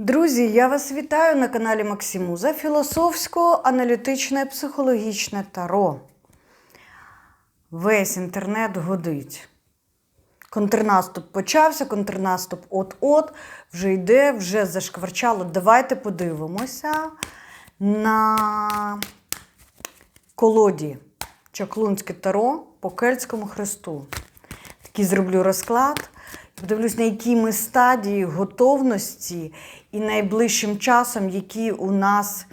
Друзі, я вас вітаю на каналі Максимуза Філософсько-аналітичне психологічне таро. Весь інтернет годить. Контрнаступ почався, контрнаступ от-от, вже йде, вже зашкварчало. Давайте подивимося на колоді Чаклунське таро по кельтському хресту. Такий зроблю розклад. Подивлюсь, на якій ми стадії готовності і найближчим часом, які у нас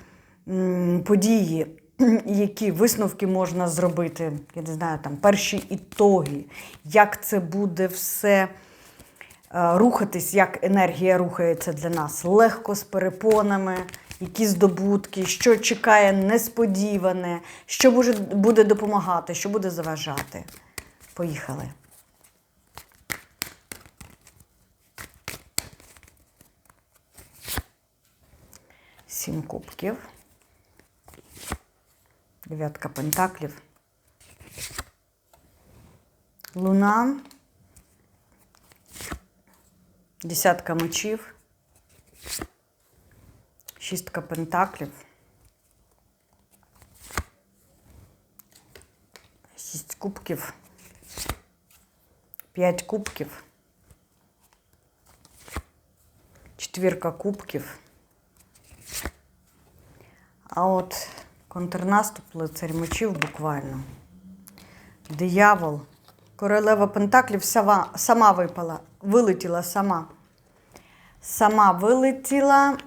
події, які висновки можна зробити. Я не знаю, там перші ітоги, як це буде все е, рухатись, як енергія рухається для нас. Легко з перепонами, які здобутки, що чекає несподіване, що буде, буде допомагати, що буде заважати. Поїхали. Сім кубків. Дев'ятка пентаклів. Луна. Десятка мечів. Шістка пентаклів. Шість кубків. П'ять кубків. Четвірка кубків. А от контрнаступ лицарь мечів буквально. Диявол. Королева Пентаклів сама, сама випала, вилетіла сама. Сама вилетіла.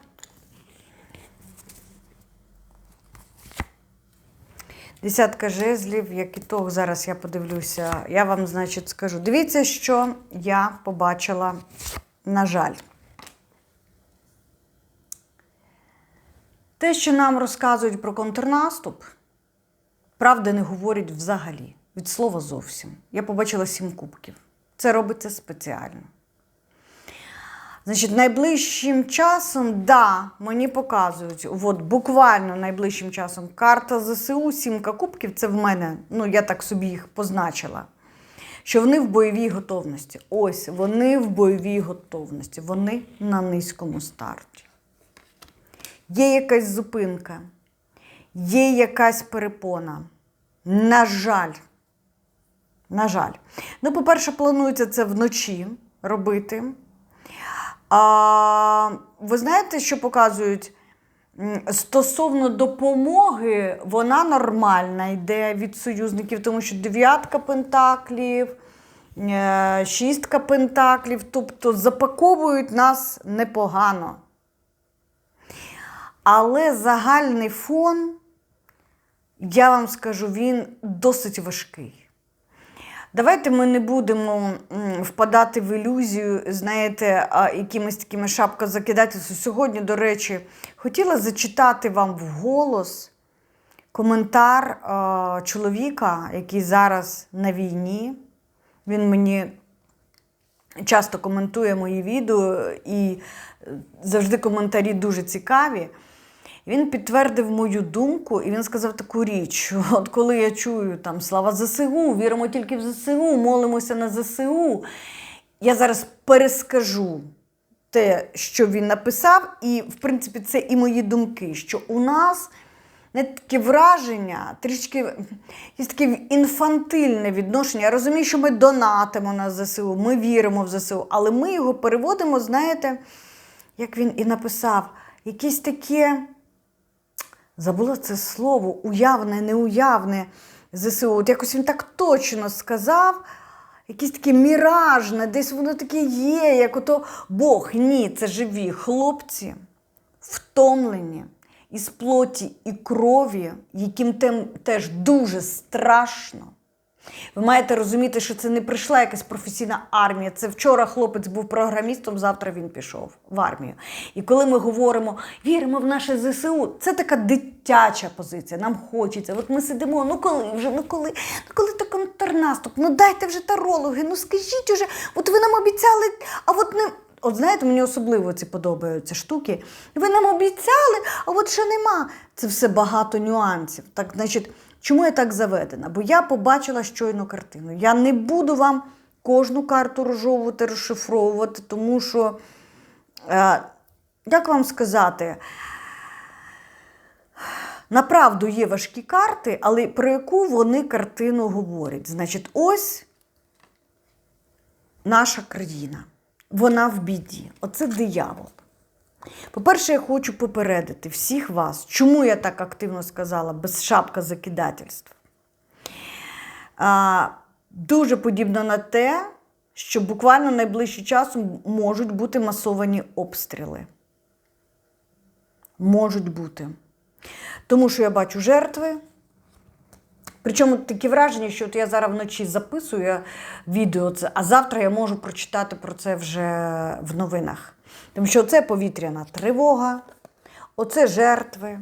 Десятка жезлів, як ітог, зараз я подивлюся. Я вам, значить, скажу. Дивіться, що я побачила, на жаль. Те, що нам розказують про контрнаступ, правди не говорять взагалі. Від слова зовсім. Я побачила сім кубків. Це робиться спеціально. Значить, найближчим часом, да, мені показують, от буквально найближчим часом карта ЗСУ, сімка кубків, це в мене, ну я так собі їх позначила. Що вони в бойовій готовності. Ось вони в бойовій готовності, вони на низькому старті. Є якась зупинка, є якась перепона. На жаль, на жаль. Ну, по-перше, планується це вночі робити. А, ви знаєте, що показують? Стосовно допомоги, вона нормальна йде від союзників, тому що дев'ятка пентаклів, е, шістка пентаклів, тобто запаковують нас непогано. Але загальний фон, я вам скажу, він досить важкий. Давайте ми не будемо впадати в ілюзію, знаєте, якимись такими шапкозакидательствами. Сьогодні, до речі, хотіла зачитати вам вголос коментар чоловіка, який зараз на війні. Він мені часто коментує мої відео, і е, завжди коментарі дуже цікаві. Він підтвердив мою думку, і він сказав таку річ: от коли я чую там слава ЗСУ, віримо тільки в ЗСУ, молимося на ЗСУ. Я зараз перескажу те, що він написав, і, в принципі, це і мої думки, що у нас не таке враження, трішки є таке інфантильне відношення. Я розумію, що ми донатимо на ЗСУ, ми віримо в ЗСУ, але ми його переводимо, знаєте, як він і написав, якісь таке. Забула це слово, уявне, неуявне ЗСУ. От якось він так точно сказав, Якісь таке міражне, десь воно таке є, як ото Бог. Ні, це живі хлопці, втомлені із плоті і крові, яким тем теж дуже страшно. Ви маєте розуміти, що це не прийшла якась професійна армія. Це вчора хлопець був програмістом, завтра він пішов в армію. І коли ми говоримо, віримо в наше ЗСУ, це така дитяча позиція. Нам хочеться. От ми сидимо, ну коли вже, ну коли, ну коли то контрнаступ, ну дайте вже тарологи, ну скажіть уже, от ви нам обіцяли, а от не. От знаєте, мені особливо ці подобаються штуки. Ви нам обіцяли, а от що нема. Це все багато нюансів. Так, значить, чому я так заведена? Бо я побачила щойно картину. Я не буду вам кожну карту розжовувати, розшифровувати, тому що е, як вам сказати, направду є важкі карти, але про яку вони картину говорять. Значить, ось наша країна. Вона в біді. Оце диявол. По-перше, я хочу попередити всіх вас, чому я так активно сказала, без шапка закидательств. Дуже подібно на те, що буквально найближчим часом можуть бути масовані обстріли. Можуть бути. Тому що я бачу жертви. Причому такі враження, що от я зараз вночі записую відео, а завтра я можу прочитати про це вже в новинах. Тому що це повітряна тривога, оце жертви,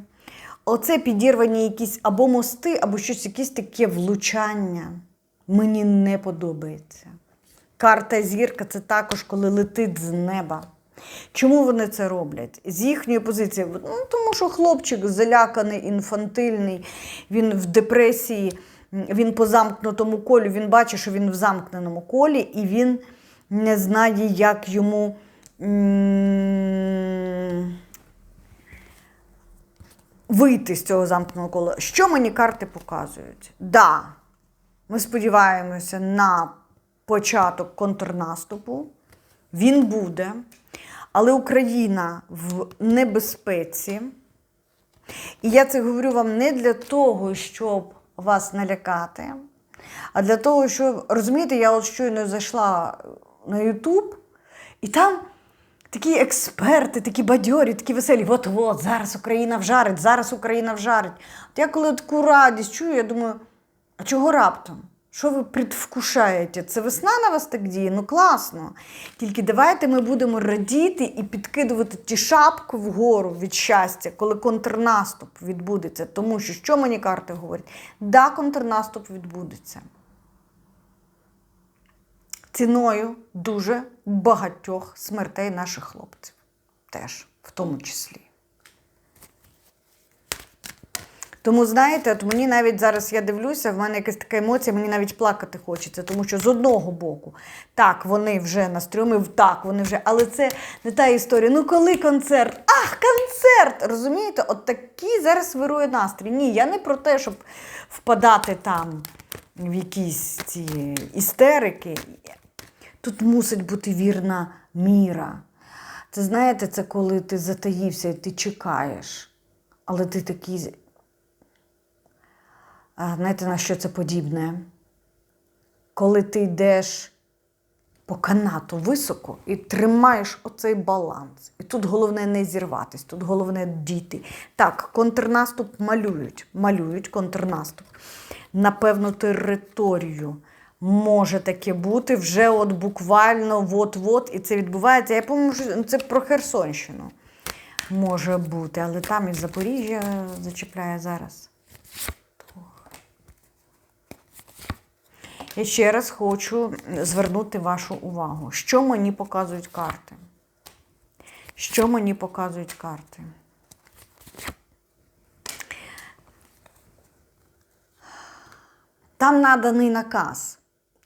оце підірвані якісь або мости, або щось, якесь таке влучання. Мені не подобається. Карта зірка це також, коли летить з неба. Чому вони це роблять? З їхньої позиції, ну, тому що хлопчик заляканий, інфантильний, він в депресії, він по замкнутому колі, він бачить, що він в замкненому колі, і він не знає, як йому. Вийти з цього замкненого кола. Що мені карти показують? Да, ми сподіваємося на початок контрнаступу. Він буде, але Україна в небезпеці. І я це говорю вам не для того, щоб вас налякати, а для того, щоб, розумієте, я от щойно зайшла на Ютуб, і там такі експерти, такі бадьорі, такі веселі. От-от, зараз Україна вжарить, зараз Україна вжарить. От я коли таку радість чую, я думаю, а чого раптом? Що ви предвкушаєте? Це весна на вас так діє? Ну класно. Тільки давайте ми будемо радіти і підкидувати ті шапки вгору від щастя, коли контрнаступ відбудеться. Тому що що мені карти говорять? Да, контрнаступ відбудеться. Ціною дуже багатьох смертей наших хлопців. Теж, в тому числі. Тому, знаєте, от мені навіть зараз я дивлюся, в мене якась така емоція, мені навіть плакати хочеться, тому що з одного боку, так, вони вже на стрьомі, так, вони вже, але це не та історія. Ну коли концерт? Ах, концерт! Розумієте, от такий зараз вирує настрій. Ні, я не про те, щоб впадати там в якісь ці істерики. Тут мусить бути вірна міра. Це знаєте, це коли ти затаївся і ти чекаєш, але ти такий. Знаєте, на що це подібне? Коли ти йдеш по канату високо і тримаєш оцей баланс. І тут головне не зірватись, тут головне діти. Так, контрнаступ малюють, малюють контрнаступ. На певну територію може таке бути вже от буквально от-от, і це відбувається. Я пам'ятаю, це про Херсонщину може бути, але там із Запоріжжя зачіпляє зараз. Я ще раз хочу звернути вашу увагу. Що мені показують карти? Що мені показують карти? Там наданий наказ,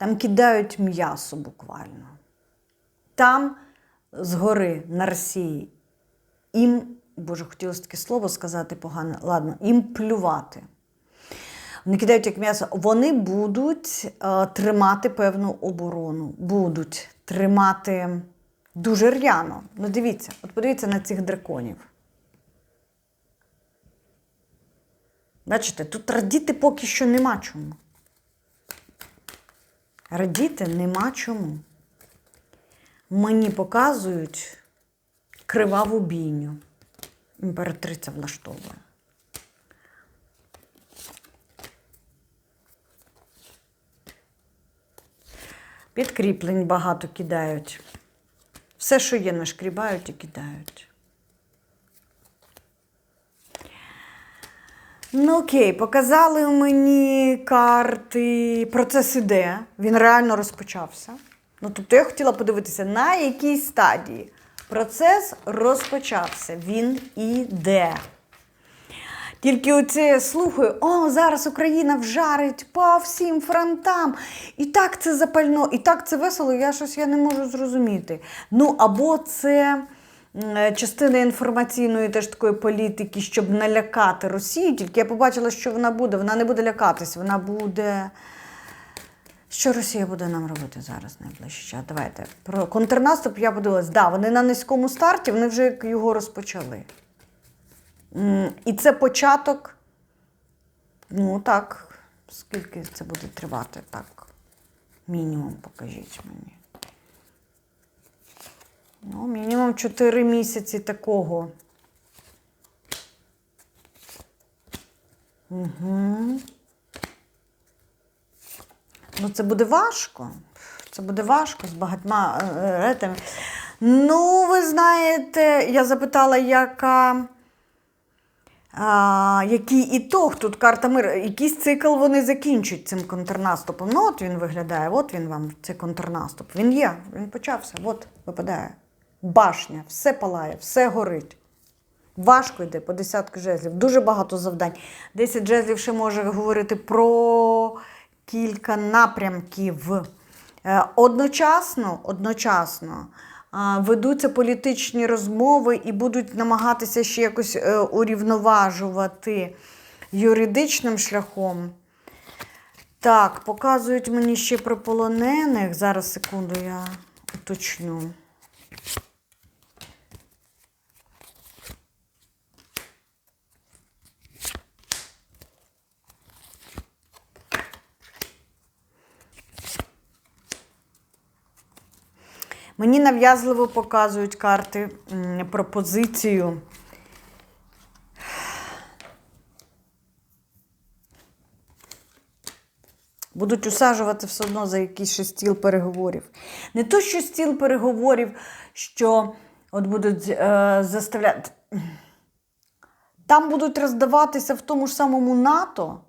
там кидають м'ясо буквально. Там згори на Росії їм, боже, хотілося таке слово сказати погане, ладно, їм плювати. Вони кидають як м'ясо. Вони будуть е, тримати певну оборону, будуть тримати дуже р'яно. Ну, дивіться, от подивіться на цих драконів. Бачите, тут радіти поки що нема чому. Радіти нема чому. Мені показують криваву бійню. Імператриця влаштовує. Підкріплень багато кидають. Все, що є, нашкрібають і кидають. Ну окей, показали мені карти. Процес іде. Він реально розпочався. Ну, тобто я хотіла подивитися, на якій стадії. Процес розпочався. Він іде. Тільки оце слухаю, о, зараз Україна вжарить по всім фронтам. І так це запально, і так це весело, я щось я не можу зрозуміти. Ну, або це е, частина інформаційної теж такої політики, щоб налякати Росію. Тільки я побачила, що вона буде. Вона не буде лякатись, вона буде. Що Росія буде нам робити зараз найближчий? Давайте. Про контрнаступ я подивилась. Да, вони на низькому старті, вони вже його розпочали. І це початок. Ну так, скільки це буде тривати? Так. Мінімум покажіть мені. Ну, мінімум 4 місяці такого. Угу. Ну, це буде важко. Це буде важко з багатьма е, ретами. Ну, ви знаєте, я запитала, яка. А, який ітог тут карта мир, якийсь цикл вони закінчать цим контрнаступом. Ну, от він виглядає, от він вам, цей контрнаступ. Він є, він почався, от випадає. Башня, все палає, все горить. Важко йде по десятку жезлів, дуже багато завдань. Десять жезлів ще може говорити про кілька напрямків. Е, Одночасно, одночасно ведуться політичні розмови і будуть намагатися ще якось е, урівноважувати юридичним шляхом. Так, показують мені ще про полонених. Зараз секунду я уточню. Мені нав'язливо показують карти пропозицію. Будуть усаджувати все одно за якийсь стіл переговорів. Не то, що стіл переговорів, що от будуть е, заставляти. Там будуть роздаватися в тому ж самому НАТО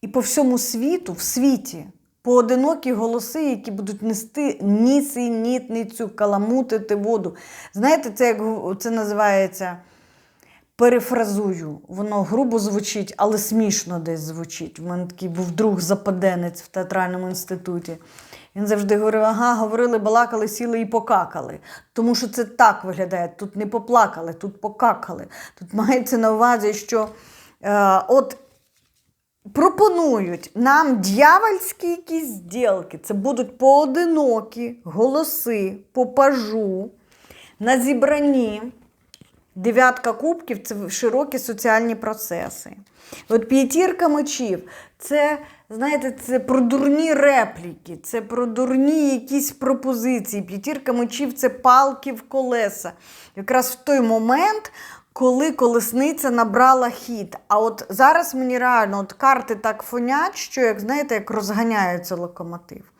і по всьому світу, в світі, поодинокі голоси, які будуть нести нісенітницю, каламутити воду. Знаєте, це як це називається перефразую. Воно грубо звучить, але смішно десь звучить. У мене такий був друг западенець в театральному інституті. Він завжди говорив: ага, говорили, балакали, сіли і покакали. Тому що це так виглядає. Тут не поплакали, тут покакали. Тут мається на увазі, що е, от пропонують нам дьявольські якісь зділки. Це будуть поодинокі голоси по пажу на зібранні. Дев'ятка кубків це широкі соціальні процеси. От п'ятірка мечів це, знаєте, це про дурні репліки, це про дурні якісь пропозиції. П'ятірка мечів це палки в колеса. Якраз в той момент, коли колесниця набрала хід. А от зараз мені реально от карти так фонять, що, як знаєте, як розганяється локомотив.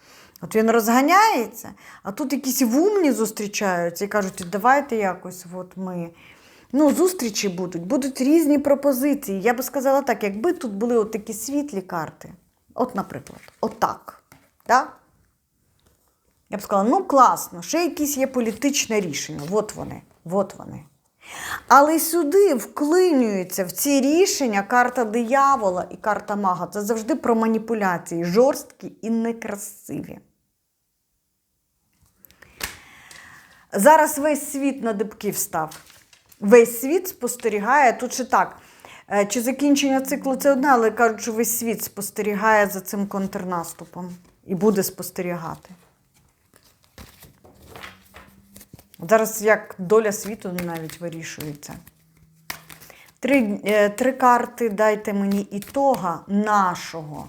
От він розганяється, а тут якісь вумні зустрічаються і кажуть, давайте якось от ми. Ну, зустрічі будуть, будуть різні пропозиції. Я би сказала так, якби тут були от такі світлі карти, от, наприклад, отак. Да? Я б сказала, ну класно, ще якісь є політичне рішення. От вони, от вони. Але сюди вклинюються в ці рішення карта диявола і карта мага. Це завжди про маніпуляції, жорсткі і некрасиві. Зараз весь світ на дибки встав. Весь світ спостерігає. Тут ще так. е, Чи закінчення циклу це одне, але кажуть, що весь світ спостерігає за цим контрнаступом і буде спостерігати. Зараз як доля світу навіть вирішується. Три, е, три карти дайте мені ітога нашого.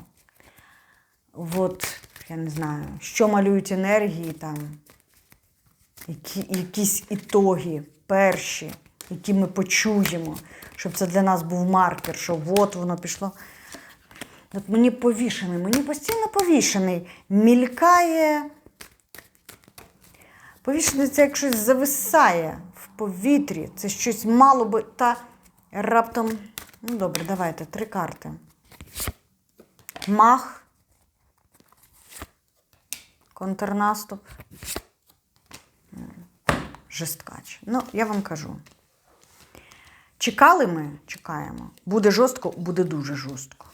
От, я не знаю, що малюють енергії там. Які, якісь ітоги перші, які ми почуємо, щоб це для нас був маркер, що от воно пішло. От мені повішений, мені постійно повішений. Мількає. Повішений це як щось зависає в повітрі. Це щось мало би. Та раптом. Ну, добре, давайте три карти. Мах. Контрнаступ. Жесткач. Ну, я вам кажу. Чекали ми, чекаємо. Буде жорстко, буде дуже жорстко.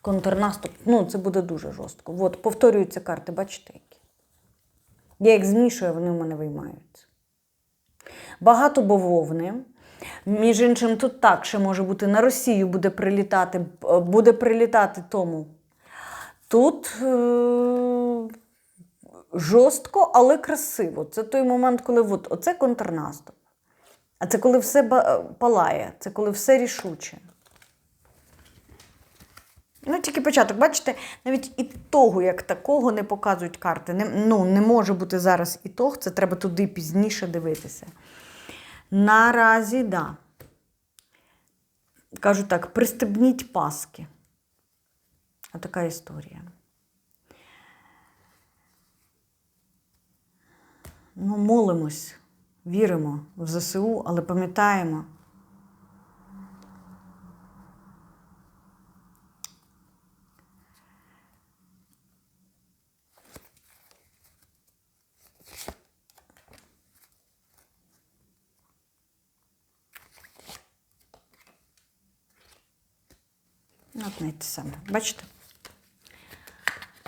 Контрнаступ, ну, це буде дуже жорстко. От, повторюються карти, бачите. Я їх змішую, вони в мене виймаються. багато бавовни. Між іншим, тут так ще може бути на Росію буде прилітати, е, буде прилітати тому. Тут е- жорстко, але красиво. Це той момент, коли от, оце контрнаступ. А це коли все палає, це коли все рішуче. Ну, тільки початок. Бачите, навіть і того, як такого, не показують карти. Не, ну, не може бути зараз ітог, це треба туди пізніше дивитися. Наразі, да. Кажу так, пристебніть паски. Отака історія. Ну, молимось, віримо в ЗСУ, але пам'ятаємо. Ну, От не те саме. Бачите?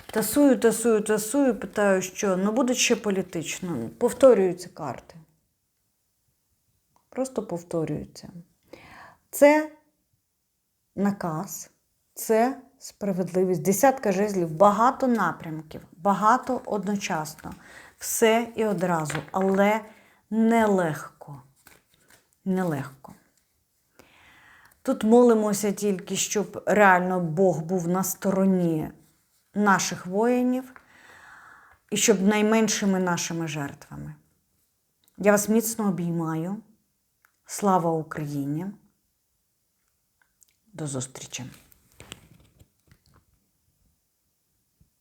Тасую, тасую, тасую, питаю, що ну буде ще політично. Повторюються карти. Просто повторюються. Це наказ, це справедливість. Десятка жезлів, багато напрямків, багато одночасно. Все і одразу, але нелегко. Нелегко. Тут молимося тільки, щоб реально Бог був на стороні наших воїнів і щоб найменшими нашими жертвами. Я вас міцно обіймаю. Слава Україні! До зустрічі!